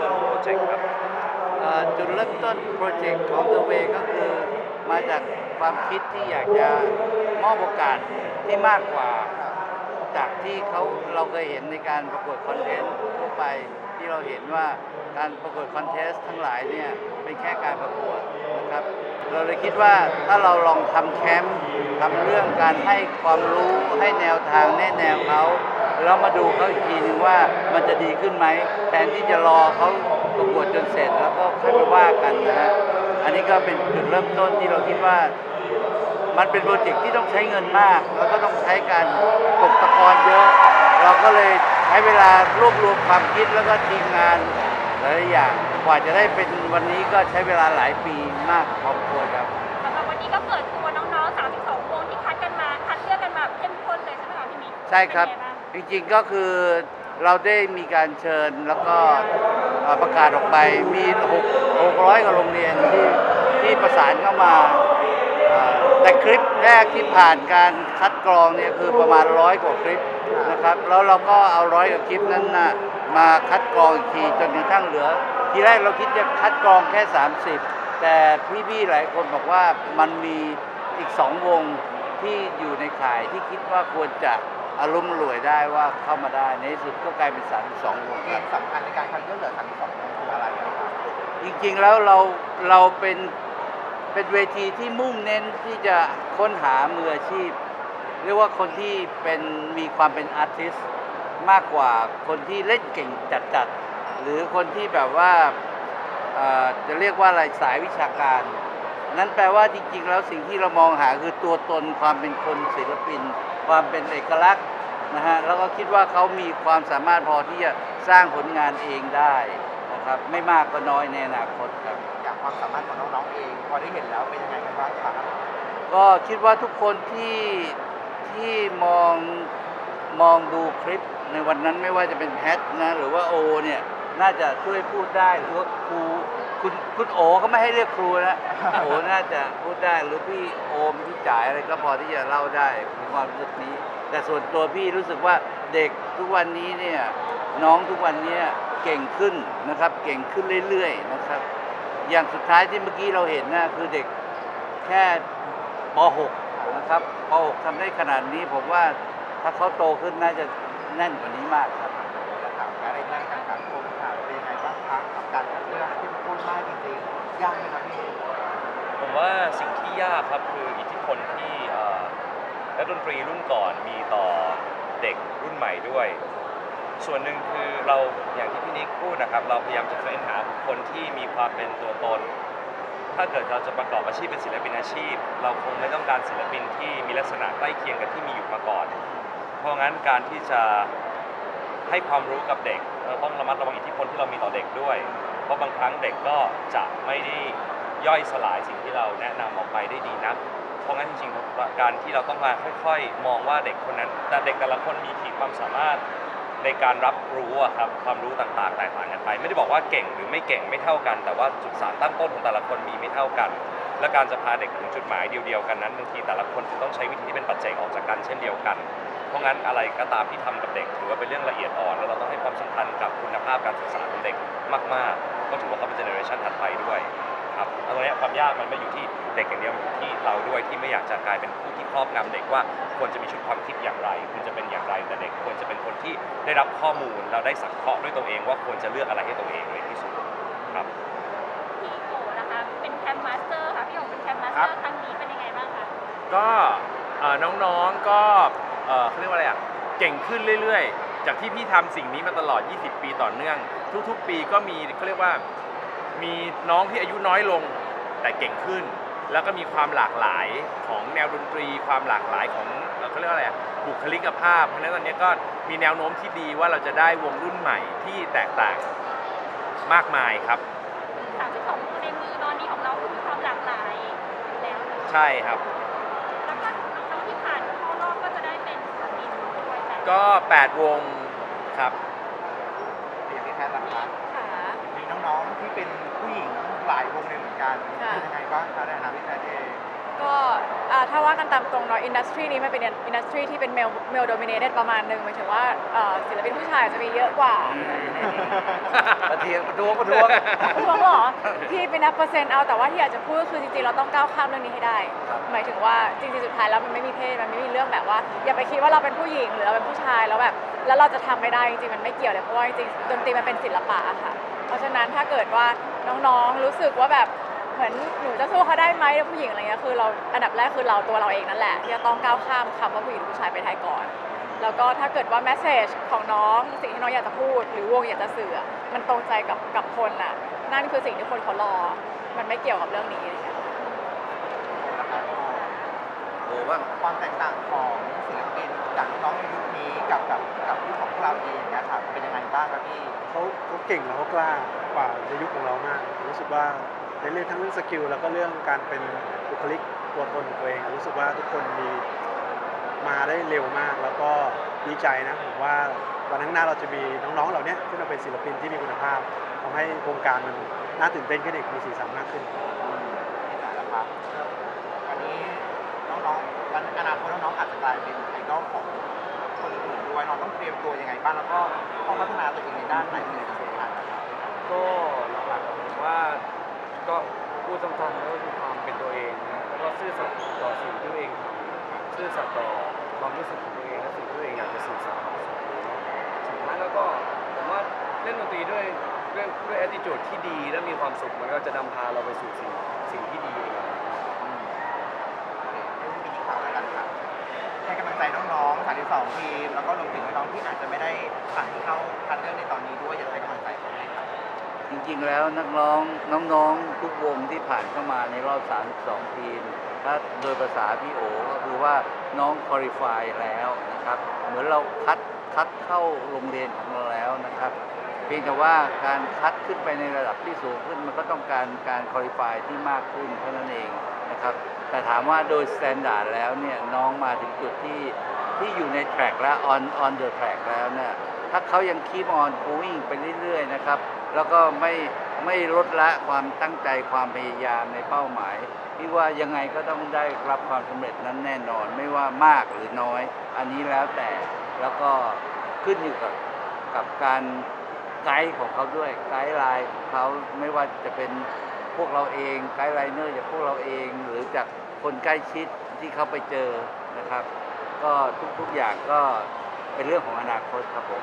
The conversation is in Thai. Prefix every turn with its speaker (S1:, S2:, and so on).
S1: ริ่มต้นโปรเจกต์ครับ
S2: จุดเริ่มต้นโปรเจกต์ของ The Way ก็คือ มาจากความคิดที่อยากจะมอบโอกาสที่มากกว่า จากที่เขาเราเคยเห็นในการประกวดคอนเทนต์ทั่วไปที่เราเห็นว่าการประกวดคอนเทสต์ทั้งหลายเนี่ยเป็นแค่การประกวดนะครับเราเลยคิดว่าถ้าเราลองทำแคมป์ทำเรื่องการให้ความรู้ให้แนวทางแนะแนวเขา แล้วมาดูเขาอีกทีหนึ่งว่ามันจะดีขึ้นไหมแทนที่จะรอเขาประกวดจนเสร็จ แล้วก็ค่อยไปว่ากันนะฮะอันนี้ก็เป็นจุดเริ่มต้นที่เราคิดว่า มันเป็นโปรเจกต์ที่ต้องใช้เงินมาก แล้วก็ต้องใช้การตกตะกอนเยอะ เราก็เลยใช้เวลารวบรวมความคิดแล้วก็ทีมงานหลายๆอย่าง กว่าจะได้เป็นวันนี้ก็ใช้เวลาหลายปีมากพอควรครับ
S3: สำหรับวันนี้ก็เปิดตัวน้องๆ 32วงที่คัดกันมา คัดเลือกกันมาเข้มข้นเลยใช่ไหมคะพี่มิก
S2: ใช่ครับ
S3: เป็นไงาง
S2: จริงๆก็คือเราได้มีการเชิญแล้วก็เอ่อประกาศออกไปมี6 600กว่าโรงเรียนที่ที่ประสานเข้ามาเอ่อแต่คลิปแรกที่ผ่านการคัดกรองเนี่ยคือประมาณร้อยกว่าคลิปนะครับแล้วเราก็เอาร้อยกว่าคลิปนั้นนะมาคัดกรองอีกทีจนกระทั่งเหลือ ทีแรกเราคิดจะคัดกรองแค่ 30 แต่พี่ๆหลายคนบอกว่ามันมีอีกสองวงที่อยู่ในข่ายที่คิดว่าควรจะ อารมณ์รวยได้ว่าเข้ามาได้ ในที่สุดก็กลายเป็น32วง
S4: เก
S2: ครับ
S4: ณฑ์สำคัญในการคัดเลือกเหลือ32คนคืออะไรครับ
S2: จริงๆแล้วเราเราเป็นเป็นเวทีที่มุ่งเน้นที่จะค้นหามืออาชีพ เรียกว่าคนที่เป็นมีความเป็นอาร์ติสมากกว่าคนที่เล่นเก่งจัดๆหรือคนที่แบบว่าเอ่อจะเรียกว่าอะไรสายวิชาการ นั้นแปลว่าจริงๆ แล้วสิ่งที่เรามองหาคือตัวตนความเป็นคนศิลปิน ความเป็นเอกลักษณ์นะฮะแล้วก็คิดว่าเขามีความสามารถพอที่จะสร้างผลงานเองได้นะครับไม่มากก็น้อยในอนาคตครับ
S4: อยากความสามารถของน้องๆเอง พอได้เห็นแล้วเป็นยังไงกันบ้างครับ
S2: ก็คิดว่าทุกคนที่ที่มองมองดูคลิปในวันนั้นไม่ว่าจะเป็นแพทนะหรือว่าโอเนี่ยน่าจะช่วยพูดได้หรือว่าครู คุณคุณโอเขาไม่ให้เรียกครูนะโอน่าจะพูดได้หรือพี่โอมพี่จ่ายอะไรก็พอที่จะเล่าได้ในความรู้สึกนี้ แต่ส่วนตัวพี่รู้สึกว่าเด็กทุกวันนี้เนี่ยน้องทุกวันเนี้เก่งขึ้นนะครับ เก่งขึ้นเรื่อยๆนะครับ อย่างสุดท้ายที่เมื่อกี้เราเห็นนะคือเด็กแค่ป .6 นะครับป .6 ทำได้ขนาดนี้ผมว่าถ้าเขาโตขึ้นน่าจะแน่นกว่านี้มากครับ
S4: ยากไหมครับพี่
S1: ผมว่าสิ่งที่ยากครับคืออิทธิพลที่เอ่อนักดนตรีรุ่นก่อนมีต่อเด็กรุ่นใหม่ด้วย ส่วนหนึ่งคือเราอย่างที่พี่นิกพูดนะครับ เราพยายามจะเฟ้นหาบุคคลที่มีความเป็นตัวตน ถ้าเกิดเราจะประกอบอาชีพเป็นศิลปินอาชีพ เราคงไม่ต้องการศิลปินที่มีลักษณะใกล้เคียงกับที่มีอยู่มาก่อน เพราะงั้นการที่จะให้ความรู้กับเด็กเราต้องระมัดระวังอิทธิพลที่เรามีต่อเด็กด้วย เพราะบางครั้งเด็กก็จะไม่ได้ย่อยสลายสิ่งที่เราแนะนำออกไปได้ดีนัก เพราะงั้นจริงๆการที่เราต้องมาค่อย ๆ มองว่าเด็กคนนั้นแต่เด็กแต่ละคนมีขีดความสามารถในการรับรู้อะครับความรู้ต่างๆแตกต่างกันไป ไม่ได้บอกว่าเก่งหรือไม่เก่งไม่เท่ากัน แต่ว่าจุดสารตั้งต้นของแต่ละคนมีไม่เท่ากัน และการจะพาเด็กถึงจุดหมายเดียวๆกันนั้นบางทีแต่ละคนจะต้องใช้วิธีที่เป็นปัจจัยออกจากกันเช่นเดียวกัน เพราะงั้นอะไรก็ตามที่ทำกับเด็กถือว่าเป็นเรื่องละเอียดอ่อนแล้วเราต้องให้ความสำคัญกับคุณภาพการศึกษาของเด็กมากๆ ก็ถือว่าเขาเป็นเจเนอเรชันถัดไปด้วยครับตรงนี้ความยากมันไม่อยู่ที่เด็กอย่างเดียวอยู่ที่เราด้วยที่ไม่อยากจะกลายเป็นผู้ที่ครอบงำเด็กว่าควรจะมีชุดความคิดอย่างไรควรจะเป็นอย่างไรแต่เด็กควรจะเป็นคนที่ได้รับข้อมูลแล้วได้สังเคราะห์ด้วยตัวเองว่าควรจะเลือกอะไรให้ตัวเองในที่สุดครับ
S5: ก็เอ่อน้องๆก็เอ่อเขาเรียกว่าอะไรอะเก่งขึ้นเรื่อยๆ จากที่พี่ทำสิ่งนี้มาตลอด 20 ปีต่อเนื่อง ทุกๆ ปีก็มีเขาเรียกว่า มีน้องที่อายุน้อยลงแต่เก่งขึ้น แล้วก็มีความหลากหลายของแนวดนตรี ความหลากหลายของเอ่อเขาเรียกว่าอะไรอะบุคลิกภาพ เพราะฉะนั้นตอนนี้ก็มีแนวโน้มที่ดีว่าเราจะได้วงรุ่นใหม่ที่แตกต่างมากมายครับ
S3: 32วงในมือตอนนี้ของเราคือความหลากหลายอยู่แล้ว
S5: ใช่ครับ
S3: ก็
S5: 8วงครับ
S4: อย่างที่แพทย์นะครับ
S3: ค่ะ
S4: มีน้องๆที่เป็นผู้หญิงหลายวงเลยเหมือนกัน
S6: ค่ะ
S4: เป็นยังไงบ้างคะ
S6: ว่ากันตามตรงเนาะอินดัสทรีนี้มันเป็นอินดัสทรีที่เป็นเมลเมลโดมิเนเต็ดประมาณหนึ่งหมายถึงว่าเอ่อศิลปินผู้ชายจะมีเยอะกว่า
S2: ประเทียงประท้วงประท้วง
S6: คุณบอกเหรอที่เป็นนับเปอร์เซ็นต์เอาแต่ว่าที่อยากจะพูดก็คือจริงๆเราต้องก้าวข้ามเรื่องนี้ให้ได้
S2: ครับ
S6: หมายถึงว่าจริงๆสุดท้ายแล้วมันไม่มีเพศมันไม่มีเรื่องแบบว่า อย่าไปคิดว่าเราเป็นผู้หญิงหรือเราเป็นผู้ชายแล้วแบบแล้วเราจะทำไม่ได้จริงๆมันไม่เกี่ยวเลยเพราะว่าจริงๆดนตรีมันเป็นศิลปะอะค่ะ เพราะฉะนั้นถ้าเกิดว่าน้องๆรู้สึกว่าแบบ เหมือนหนูจะสู้เขาได้ไหมเรื่องผู้หญิงอะไรเงี้ยคือเราอันดับแรกคือเราตัวเราเองนั่นแหละที่จะต้องก้าวข้ามคำว่าผู้หญิงหรือผู้ชายไปไทยก่อน แล้วก็ถ้าเกิดว่าแมสเซจของน้องสิ่งที่น้องอยากจะพูด หรือวงอยากจะสื่ออะมันตรงใจกับกับคนน่ะ นั่นคือสิ่งที่คนเขารอ มันไม่เกี่ยวกับเรื่องนี้อะไรเงี้ย
S2: โอ้บ้าง
S4: ความแตกต่างของศิลปินจากน้องในยุคนี้กับกับกับยุคของพวกเราเองเนะครับเป็นยังไงบ้างครับพี่
S7: เขาเขาเก่งแล้วเขากล้ากว่าในยุคของเรามากผมรู้สึกว่า ในเรื่องทั้งเรื่องสกิลแล้วก็เรื่องการเป็นบุคลิกตัวตนของตัวเอง รู้สึกว่าทุกคนมีมาได้เร็วมาก แล้วก็ดีใจนะผมว่าวันข้างหน้าเราจะมีน้องๆเหล่านี้ที่มาเป็นศิลปินที่มีคุณภาพทำให้วงการมันน่าตื่นเต้นขึ้นอีกมีสีสันมากขึ้น
S4: นะครับวันนี้น้องๆวันอนาคตน้องๆอาจจะกลายเป็นไอดอลของคนอื่นด้วยน้องต้องเตรียมตัวยังไงบ้างแล้วก็ต้องพัฒนาตัวเองในด้านไหนเป็นสำคัญนะครับ
S8: ก็หลักๆผมว่า ก็พูดตรงๆแล้วก็คือความเป็นตัวเองนะแล้วก็ซื่อสัตย์ต่อสิ่งที่ตัวเองทำซื่อสัตย์ต่อความรู้สึกของตัวเองและสิ่งที่ตัวเองอยากจะสื่อสารสุดท้ายแล้วก็ผมว่าเล่นดนตรีด้วยด้วยด้วย attitude ที่ดีและมีความสุขมันก็จะนำพาเราไปสู่สิ่งสิ่งที่ดีเอง
S4: ให้พี่ข่าวแล้วกันครับให้กำลังใจน้องๆ32ทีม แล้วก็รวมถึงน้องๆที่อาจจะไม่ได้ผ่านเข้าคัดเลือกในตอนนี้ด้วยอยากให้กำลัง
S2: จริงๆแล้วนักร้องน้องๆ ทุกวงที่ผ่านเข้ามาในรอบ 32 ทีมถ้าโดยภาษาพี่โอก็คือว่าน้องคอริฟายแล้วนะครับ เหมือนเราคัดคัดเข้าโรงเรียนของเราแล้วนะครับ เพียงแต่ว่าการคัดขึ้นไปในระดับที่สูงขึ้นมันก็ต้องการการคอริฟายที่มากขึ้นเท่านั้นเองนะครับแต่ถามว่าโดยสแตนดาร์ดแล้วเนี่ยน้องมาถึงจุดที่ที่อยู่ในแทร็กและ on on the track แล้วเนี่ยถ้าเขายัง keep on going ไปเรื่อยๆนะครับ แล้วก็ไม่ไม่ลดละความตั้งใจความพยายามในเป้าหมายที่ว่ายังไงก็ต้องได้รับความสำเร็จนั้นแน่นอนไม่ว่ามากหรือน้อย อันนี้แล้วแต่แล้วก็ขึ้นอยู่กับกับการไกด์ของเขาด้วยไกด์ไลน์ของเขาไม่ว่าจะเป็นพวกเราเองไกด์ไลเนอร์จากพวกเราเองหรือจากคนใกล้ชิดที่เขาไปเจอนะครับ ก็ทุกๆอย่างก็เป็นเรื่องของอนาคตครับผม